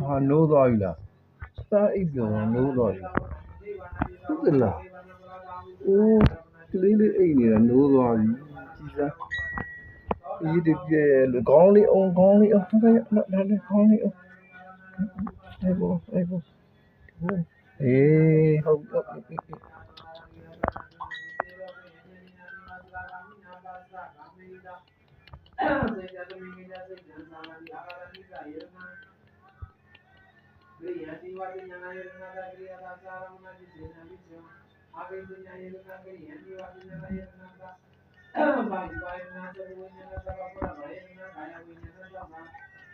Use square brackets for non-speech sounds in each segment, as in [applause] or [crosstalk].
हाँ नूर ऑयला सारी क्यों नूर ऑयला လေးလေးအိတ်နေတာနိုးသွားပြီကြီးစားဒီဒီပြေလေကောင်းလေးအောင်ကောင်းလေးအောင်တော့လည်းလည်းလည်းကောင်းလေးအောင်အေးဘောအေးဘောအေးဟုတ်ဟုတ်ဒီရာဒီဝါဒီနာယေနာဒါကရိယာသာသာရမနာဒီဇေနာဒီဇေနာ आगे दुनिया ये लगा के ये भी वाली लगा ये लगा भाई भाई ना तो वो ये लगा अपना भाई ना भाई वो ये लगा माँ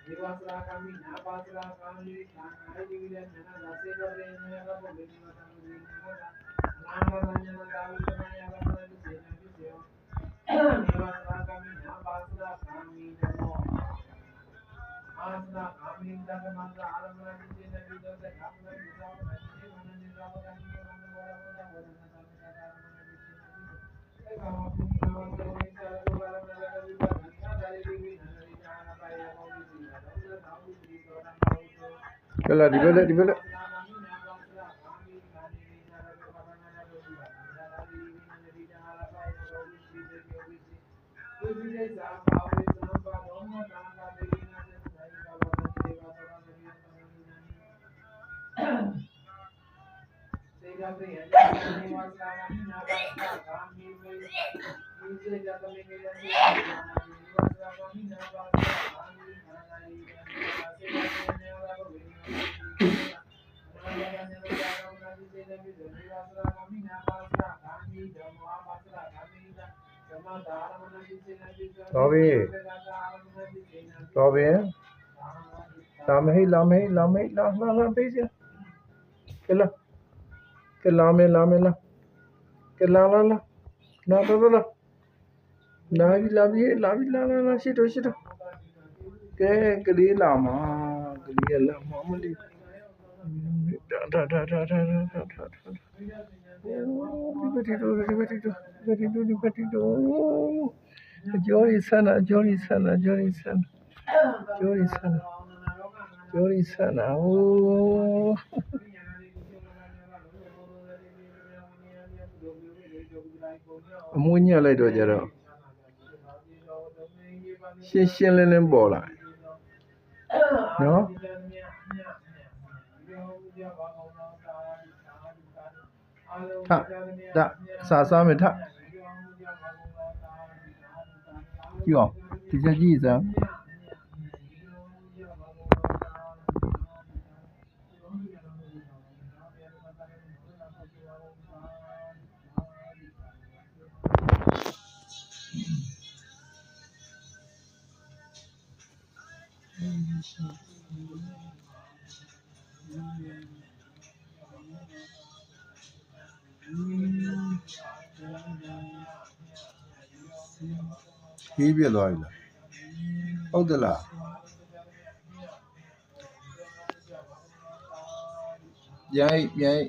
दिवास ला कामी ना पास ला कामी ना आए भी ले ना दासे कर रहे हैं ना को बेटी माता को भी ना नाम का ना का भी ना या का ना भी सेना भी सेवा दिवास ला कामी ना पास ला कामी नमो आसना कामी ना का माता आलम ना की सेना भी दो से आप ना निज़ाम ना की माना निज़ाम का Yalah dibalik dibalik [coughs] তবে তবে লামে লামে লামে লামে লামে লামে के ला में ला में ला, के ला ला ला। ना ला ला ला। भी ला भी ला भी, ला ला ला सीटो सीटो के गली लामा गली लामा, मली। डा डा डा डा डा डा डा डा डा जोरी डा डा डा डा डा डा डा डा डा डा အမွှညက်လိုက်တော့ကြတော့ရှင်းရှင်းလင်းလင်းပေါ်လာနော်ထတစာစားမယ်ထကြည့်အောင်ဒီချက်ကြည့်စမ်း ဟေးပြသွားပြီလားဟုတ်သလားရိုက်ရိုက်